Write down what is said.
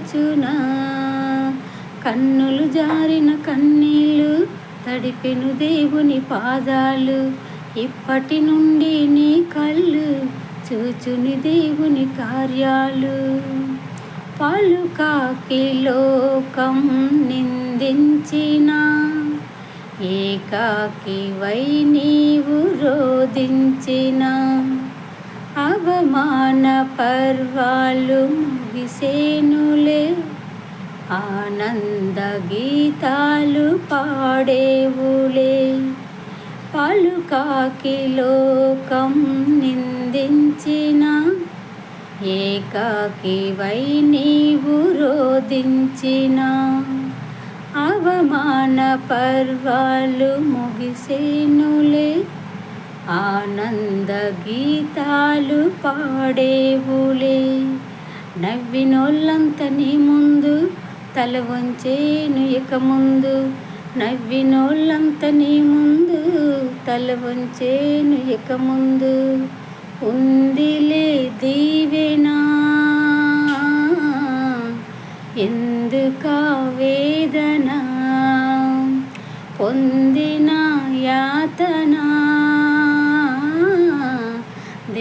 మరచున కన్నులు జారిన కన్నీళ్ళు తడిపెను దేవుని పాదాలు. ఇప్పటి నుండి నీ కళ్ళు చూచుని దేవుని కార్యాలు. పలుకాకిలోకం నిందించిన ఏకాకి వై నీవు రోధించినా అవమాన పర్వాలు ముగిసేనులే. ఆనంద గీతాలు పాడేవులే. పలుకాకి లోకం నిందించిన ఏకాకి వై నీవు రోధించిన. అవమాన పర్వాలు ముగిసేనులే. ఆనంద గీతాలు పాడేవులే. నవ్వినోళ్ళంత నీ ముందు తల వంచేను ఇక ముందు. నవ్వినోళ్ళంత నీ ముందు తల వంచేను ఇక ముందు. ఉందిలే దీవెనా? ఎందుకా వేదన పొందిన యాతనా?